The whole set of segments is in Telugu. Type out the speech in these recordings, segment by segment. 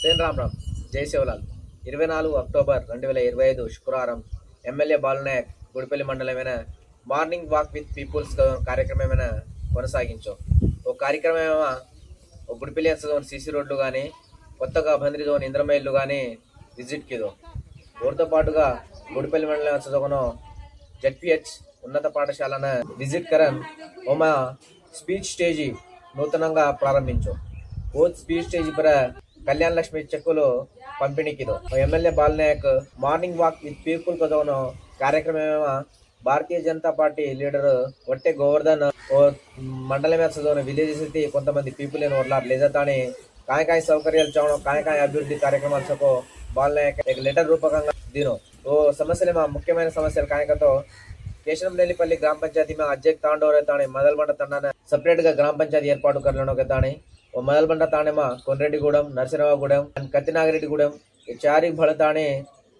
సేన్ రామ్ రామ్ జై శివలాల్. ఇరవై నాలుగు అక్టోబర్ రెండు వేల ఇరవై ఐదు శుక్రవారం ఎమ్మెల్యే బాలునాయక్ గుడిపల్లి మండలమైన మార్నింగ్ వాక్ విత్ పీపుల్స్ కార్యక్రమమైన కొనసాగించాం. ఓ కార్యక్రమం ఓ గుడిపల్లి జోన్ సీసీ రోడ్లు కానీ కొత్తగా బంద్రి జోన్ ఇంద్రమైళ్ళు కానీ విజిట్ కిదో ఊరితో పాటుగా గుడిపల్లి మండలం చదువుకును జెడ్పిహెచ్ ఉన్నత పాఠశాలన విజిట్ కరన్ ఓమా స్పీచ్ స్టేజి నూతనంగా ప్రారంభించు. ఓ స్పీచ్ స్టేజ్ పర कल्याण लक्ष्मी चक्ल पंपणी एमएलए बालनायक मार्निंग वाक विपुल कदम कार्यक्रम भारतीय जनता पार्टी लीडर वे गोवर्धन मंडल मैं विजय को मंदिर पीपल लेजा काय काय सौकर्या चवन, काय काय अभिवृद्धि कार्यक्रम चको बालनायक लटर रूपक दिन। ओ तो समस्या मुख्यमंत्री समस्या काय का केशव नेपल्ली ग्राम पंचायती में अजय तांडोर मदल मंड तपरेट ग्राम पंचायती एर्पा करें ಮೊದಲ್ಬಂಡ ತಾಣೆಮ ಕೊನ್ರೆಡ್ಡಿಗೂಡೆಂ ನರಸಿಂಹಗೂಡೆಂ ಅಂಡ್ ಕತ್ತಿನಾಗಿರೆಡ್ಡಿಗೂಡೆಂ ಈ ಚಾರಿ ಬಹಳ ತಾಣೆ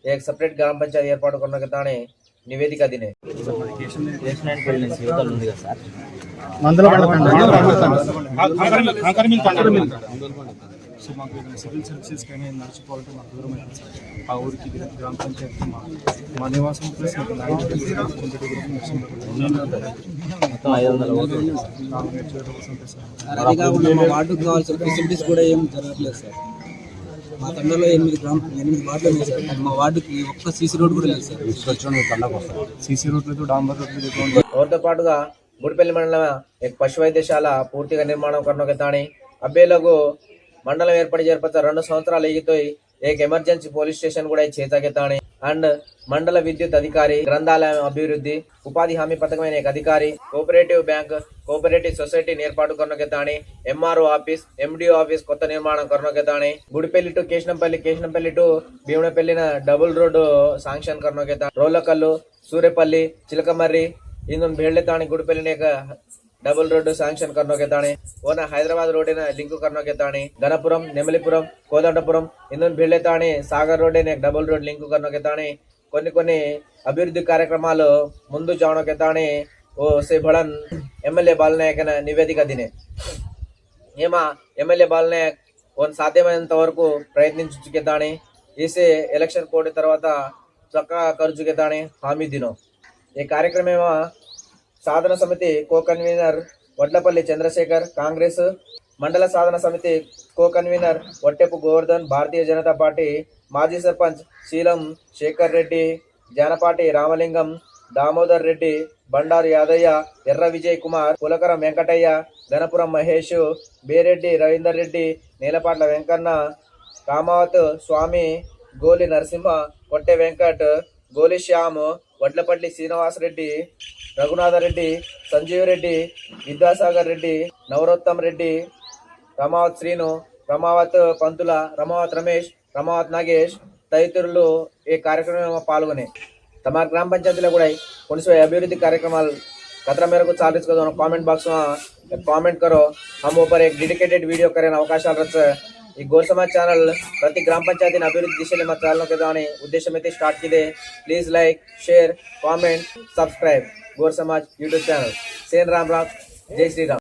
ಏಕ್ ಸಪ್ರೇಟ್ ಗ್ರಾಮ పంచాయతీ ఏర్పాటు కొనక తానే నివేదిక దినే మందలబండ సో మాకు ఏదైనా సివిల్ సర్వీసెస్ కానీ నడుచుకోవాలంటే మాకు దూరం అయిపోయింది సార్. ఆ ఊరికి గ్రామ పంచాయతీ మా మా నివాసం ప్లస్ మాకు ల్యాండ్ మా వార్డుకు కావాల్సిన ఫెసిలిటీస్ కూడా ఏం జరగట్లేదు సార్. మా తండలో ఎనిమిది గ్రామ ఎనిమిది వార్డులు ఉన్నాయి సార్. మా వార్డుకి ఒక్క సీసీ రోడ్ కూడా లేదు సార్. సీసీ రోడ్లతో డాంబర్ రోడ్లు ఎటువంటి ఎవరితో పాటుగా గుడిపల్లి మండలం పశు వైద్యశాల పూర్తిగా నిర్మాణం కర్నొక తాని అబ్బేలకు మండలం ఏర్పడి చేర్పచ్చ రెండు సంవత్సరాలు ఎగితోయి ఏక ఎమర్జెన్సీ పోలీస్ స్టేషన్ కూడా చేతకెత్తాని అండ్ మండల విద్యుత్ అధికారి గ్రంథాలయం అభివృద్ధి ఉపాధి హామీ పథకమైన అధికారి కోఆపరేటివ్ బ్యాంక్ కోఆపరేటివ్ సొసైటీ ఏర్పాటు కొనకెత్తాని ఎంఆర్ఓ ఆఫీస్ ఎండిఓ ఆఫీస్ కొత్త నిర్మాణం కొనకెత్తాని గుడిపల్లి టు కేశనంపల్లి కేశనంపల్లి టు భీమనపల్లిన డబుల్ రోడ్డు శాంక్షన్ కొనకెత్తా రోలకల్లు సూర్యపల్లి చిలకమర్రి ఇందును భేళ్ళెత్తాని గుడిపల్లిని ఏక డబుల్ రోడ్డు శాంక్షన్ కర్నోకెత్తాని ఓన హైదరాబాద్ రోడ్డిನ లింకు కర్నోకెత్తాని గణపురం నెమలిపురం కోదండపురం ఇందును భేళ్ళెత్తాని సాగర్ రోడ్డిన డబుల్ రోడ్ లింకు కర్నోకెత్తాని కొన్ని కొన్ని అభివృద్ధి కార్యక్రమాలు ముందు జావనకెత్తాని ఓ శ్రీ భళన్ ఎమ్మెల్యే బాలనాయకన నివేదిక దినే. ఏమా ఎమ్మెల్యే బాలనాయక్ ఓన్ సాధ్యమైనంత వరకు ప్రయత్నించుకెత్తాణి ఈసే ఎలక్షన్ కోడి తర్వాత చక్కగా ఖర్చుకెత్తాణి హామీ దినో. ఈ కార్యక్రమేమో Sadhana Samiti co convener Vadlapalli Chandrashekar Congress మండల Sadhana Samiti co convener Vattepu Govardhan Bharatiya Janata Party మాజీ సర్పంచ్ శీలం శేఖర్ రెడ్డి జానపాటి రామలింగం దామోదర్ రెడ్డి బండారు యాదయ్య ఎర్ర విజయ్ కుమార్ కులకరం వెంకటయ్య ధనపురం మహేష్ బేరెడ్డి రవీందర్ రెడ్డి నీలపాట్ల వెంకన్న కామావత్ స్వామి గోలి నరసింహ కొట్టె వెంకట్ గోలి శ్యామ్ వడ్లపల్లి శ్రీనివాసరెడ్డి రఘునాథరెడ్డి సంజీవ్ రెడ్డి విద్యాసాగర్ రెడ్డి నవరోత్తం రెడ్డి రమావత్ శ్రీను రమావత్ పంతుల రమావత్ రమేష్ రమావత్ నాగేష్ తదితరులు ఈ కార్యక్రమంలో పాల్గొనే తమ గ్రామ పంచాయతీలో కూడా కొన్ని अभिवृद्धि कार्यक्रमाल खतरा मेरे को चालीस को दोनों कमेंट बॉक्स में कमेंट करो हम ऊपर एक डेडिकेटेड वीडियो करें అవకాశాలు రచ్చ ఈ గోల్ సమాజ్ ఛానల్ ప్రతి గ్రామ పంచాయతీని అభివృద్ధి దిశలో మా ఛానల్ దాని ఉద్దేశం అయితే start కిదే please like share comment subscribe. Gor Samaj YouTube channel. Sen Ram Ram. జై శ్రీరామ్.